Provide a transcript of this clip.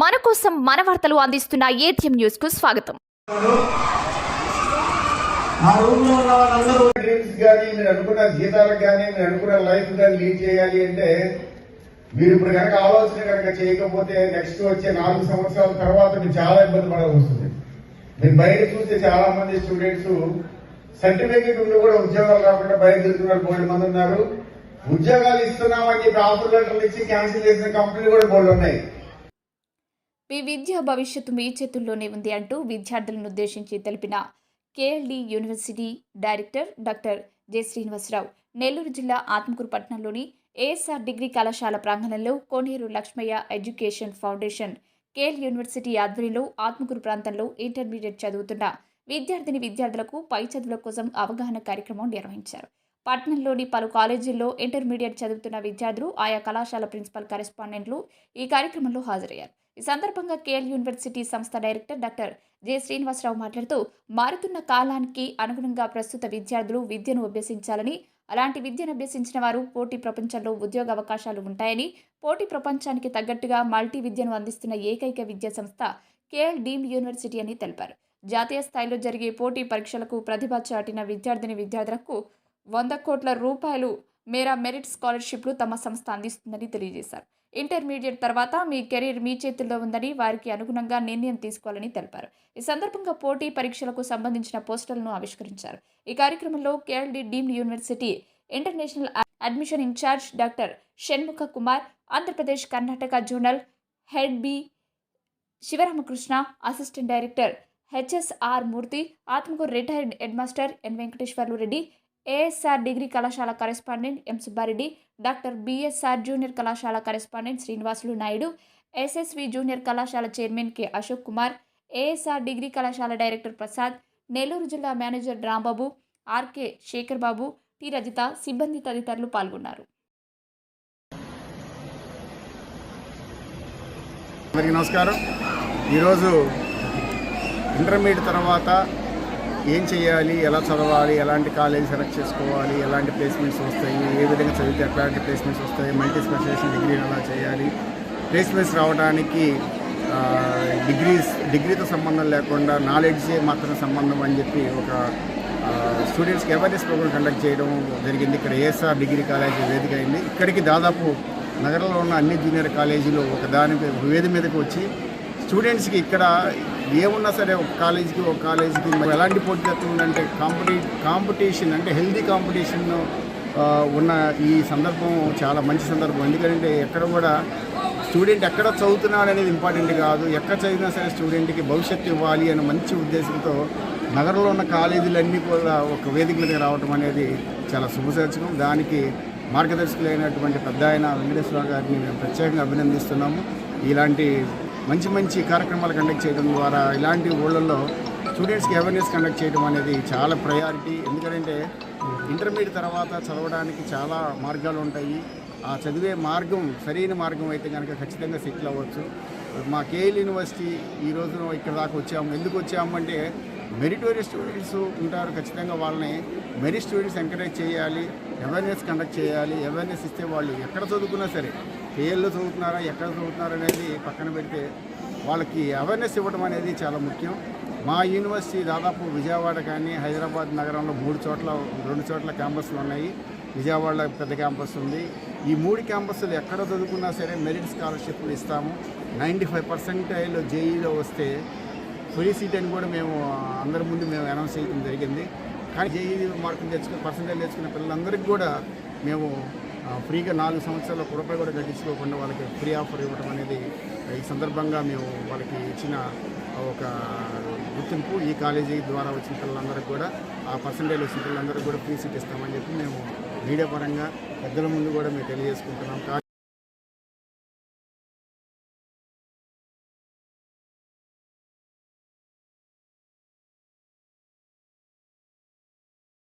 మన కోసం మన వార్తలు అందిస్తున్న ఏటీఎం న్యూస్కు స్వాగతం. ఆ ఉన్న వాళ్ళందరూ డ్రీమ్స్ కానీ మీరు అనుకున్న జీతాలకు కానీ మీరు అనుకున్న లైఫ్ కానీ లీడ్ చేయాలి అంటే మీరు ఇప్పుడు కనుక ఆలోచన కనుక చేయకపోతే నెక్స్ట్ వచ్చే నాలుగు సంవత్సరాల తర్వాత మీరు చాలా ఇబ్బంది పడాల్సి వస్తుంది. మీరు బయట చూస్తే చాలా మంది స్టూడెంట్స్ సర్టిఫికేట్ ఉండి కూడా ఉద్యోగాలు రాకుండా బయట తిరుగుతున్నారు. బోల్డ్ మంది ఉన్నారు. ఉద్యోగాలు ఇస్తున్నామని చెప్పి ఆఫర్ లెటర్లు ఇచ్చి క్యాన్సిల్ చేసిన కంపెనీలు కూడా బోర్డు ఉన్నాయి. మీ విద్యా భవిష్యత్తు మీ చేతుల్లోనే ఉంది అంటూ విద్యార్థులను ఉద్దేశించి తెలిపిన K L D university director doctor J Srinivasarao Nellore జిల్లా ఆత్మకూరు పట్టణంలోని ఏఎస్ఆర్ డిగ్రీ కళాశాల ప్రాంగణంలో Koneru Lakshmaiah education foundation K L university ఆధ్వర్యంలో ఆత్మకూరు ప్రాంతంలో ఇంటర్మీడియట్ చదువుతున్న విద్యార్థిని విద్యార్థులకు పై చదువుల కోసం అవగాహన కార్యక్రమం నిర్వహించారు. పట్నంలోని పలు కాలేజీల్లో ఇంటర్మీడియట్ చదువుతున్న విద్యార్థులు ఆయా కళాశాల ప్రిన్సిపల్ కరెస్పాండెంట్లు ఈ కార్యక్రమంలో హాజరయ్యారు. ఈ సందర్భంగా కేఎల్ యూనివర్సిటీ సంస్థ డైరెక్టర్ డాక్టర్ జె శ్రీనివాసరావు మాట్లాడుతూ మారుతున్న కాలానికి అనుగుణంగా ప్రస్తుత విద్యార్థులు విద్యను అభ్యసించాలని అలాంటి విద్యను అభ్యసించిన వారు పోటీ ప్రపంచంలో ఉద్యోగ అవకాశాలు ఉంటాయని పోటీ ప్రపంచానికి తగ్గట్టుగా మల్టీ విద్యను అందిస్తున్న ఏకైక విద్యా సంస్థ కేఎల్ డీమ్ యూనివర్సిటీ అని తెలిపారు. జాతీయ స్థాయిలో జరిగే పోటీ పరీక్షలకు ప్రతిభ చాటిన విద్యార్థిని విద్యార్థులకు వంద కోట్ల రూపాయలు మేరా మెరిట్ స్కాలర్షిప్లు తమ సంస్థ అందిస్తుందని తెలియజేశారు. ఇంటర్మీడియట్ తర్వాత మీ కెరీర్ మీ చేతుల్లో ఉందని వారికి అనుగుణంగా నిర్ణయం తీసుకోవాలని తెలిపారు. ఈ సందర్భంగా పోటీ పరీక్షలకు సంబంధించిన పోస్టర్లను ఆవిష్కరించారు. ఈ కార్యక్రమంలో K L D deemed university international admission incharge doctor Shanmukha Kumar Andhra Pradesh Karnataka zonal head B Sivaramakrishna assistant director H S R Murthy Atmakur retired head master N Venkateswarlu Reddy A S R degree కళాశాల correspondent M Subbareddy doctor B S R junior కళాశాల correspondent Srinivasulu Naidu S S V junior కళాశాల chairman K Ashok Kumar A S R degree కళాశాల director Prasad Nellore జిల్లా manager Rambabu R K Sekhar Babu T Rajitha సిబ్బంది తదితరులు పాల్గొన్నారు. నమస్కారం. ఈరోజు intermediate తర్వాత ఏం చేయాలి ఎలా చదవాలి ఎలాంటి కాలేజ్ సెలెక్ట్ చేసుకోవాలి ఎలాంటి ప్లేస్మెంట్స్ వస్తాయి ఏ విధంగా చదివితే ఎట్లాంటి ప్లేస్మెంట్స్ వస్తాయి మల్టీ స్పెషలైజేషన్ డిగ్రీ ఎలా చేయాలి ప్లేస్మెంట్స్ రావడానికి డిగ్రీస్ డిగ్రీతో సంబంధం లేకుండా నాలెడ్జే మాత్రం సంబంధం అని చెప్పి ఒక స్టూడెంట్స్కి అవేర్నెస్ ప్రోగ్రామ్ కండక్ట్ చేయడం జరిగింది. ఇక్కడ ఏఎస్ఆర్ డిగ్రీ కాలేజ్ వేదిక అయింది. ఇక్కడికి దాదాపు నగరంలో ఉన్న అన్ని జూనియర్ కాలేజీలు ఒక దాని మీద- వేది మీదకి వచ్చి స్టూడెంట్స్కి ఇక్కడ ఏమున్నా సరే ఒక కాలేజీకి ఒక కాలేజీకి ఎలాంటి పోటీతత్వం ఉందంటే కాంపిటీ కాంపిటీషన్ అంటే హెల్దీ కాంపిటీషన్ ఉన్న ఈ సందర్భం చాలా మంచి సందర్భం. ఎందుకంటే ఎక్కడ కూడా స్టూడెంట్ ఎక్కడ చదువుతున్నాడు అనేది ఇంపార్టెంట్ కాదు. ఎక్కడ చదివినా సరే స్టూడెంట్కి భవిష్యత్తు ఇవ్వాలి అనే మంచి ఉద్దేశంతో నగరంలో ఉన్న కాలేజీలన్నీ కూడా ఒక వేదిక మీదకి రావడం అనేది చాలా శుభసూచకం. దానికి మార్గదర్శకులైనటువంటి పెద్ద ఆయన వెంకటేశ్వర గారిని మేము ప్రత్యేకంగా అభినందిస్తున్నాము. ఇలాంటి మంచి మంచి కార్యక్రమాలు కండక్ట్ చేయడం ద్వారా ఇలాంటి ఊళ్ళల్లో స్టూడెంట్స్కి అవేర్నెస్ కండక్ట్ చేయడం అనేది చాలా ప్రయారిటీ ఎందుకంటే ఇంటర్మీడియట్ తర్వాత చదవడానికి చాలా మార్గాలు ఉంటాయి. ఆ చదివే మార్గం సరైన మార్గం అయితే కనుక ఖచ్చితంగా సెటిల్ అవ్వచ్చు. మా కేఎల్ యూనివర్సిటీ ఈ రోజున ఇక్కడ దాకా వచ్చాము. ఎందుకు వచ్చాము అంటే మెరిటోరియస్ స్టూడెంట్స్ ఉంటారు ఖచ్చితంగా వాళ్ళని మెరిట్ స్టూడెంట్స్ ఎంకరేజ్ చేయాలి. అవేర్నెస్ కండక్ట్ చేయాలి. అవేర్నెస్ ఇస్తే వాళ్ళు ఎక్కడ చదువుకున్నా సరే కేఎల్లో చదువుతున్నారా ఎక్కడ చదువుతున్నారా అనేది పక్కన పెడితే వాళ్ళకి అవేర్నెస్ ఇవ్వడం అనేది చాలా ముఖ్యం. మా యూనివర్సిటీ దాదాపు విజయవాడ కానీ హైదరాబాద్ నగరంలో మూడు చోట్ల రెండు చోట్ల క్యాంపస్లు ఉన్నాయి. విజయవాడలో పెద్ద క్యాంపస్ ఉంది. ఈ మూడు క్యాంపస్లు ఎక్కడ చదువుకున్నా సరే మెరిట్ స్కాలర్షిప్లు ఇస్తాము. నైంటీ ఫైవ్ పర్సెంటైల్ జేఈలో వస్తే ఫ్రీ సీట్ అని కూడా మేము అందరి ముందు మేము అనౌన్స్ చేయడం జరిగింది. కానీ జేఈ మార్కులు తెచ్చుకున్న పర్సెంటేజ్ తెచ్చుకున్న పిల్లలందరికీ కూడా మేము ఫ్రీగా నాలుగు సంవత్సరాలు ఒక రూపాయి కూడా కట్టించుకోకుండా వాళ్ళకి ఫ్రీ ఆఫర్ ఇవ్వడం అనేది ఈ సందర్భంగా మేము వాళ్ళకి ఇచ్చిన ఒక గుర్తింపు ఈ కాలేజీ ద్వారా వచ్చిన పిల్లలందరికీ కూడా ఆ పర్సంటేజ్ వచ్చిన పిల్లలందరికీ కూడా ఫ్రీ సీట్ ఇస్తామని చెప్పి మేము మీడియా పరంగా పెద్దల ముందు కూడా మేము తెలియజేసుకుంటున్నాం.